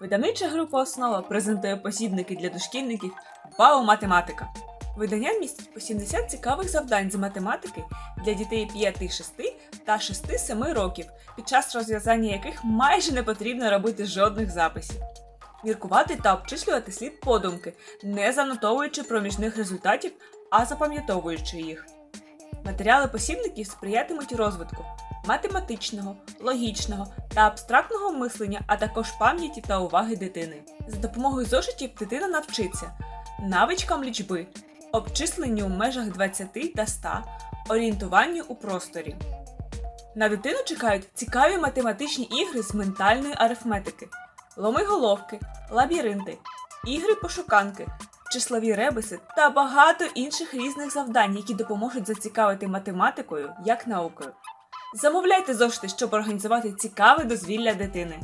Видавнича група Основа презентує посібники для дошкільників Вау математика. Видання містить по 70 цікавих завдань з математики для дітей 5-6 та 6-7 років, під час розв'язання яких майже не потрібно робити жодних записів. Міркувати та обчислювати слід подумки, не занотовуючи проміжних результатів, а запам'ятовуючи їх. Матеріали посібників сприятимуть розвитку математичного, логічного та абстрактного мислення, а також пам'яті та уваги дитини. За допомогою зошитів дитина навчиться навичкам лічби, обчисленню в межах 20 та 100, орієнтуванню у просторі. На дитину чекають цікаві математичні ігри з ментальної арифметики, ломиголовки, лабіринти, ігри пошуканки, числові ребуси та багато інших різних завдань, які допоможуть зацікавити математикою як наукою. Замовляйте зошити, щоб організувати цікаве дозвілля дитини.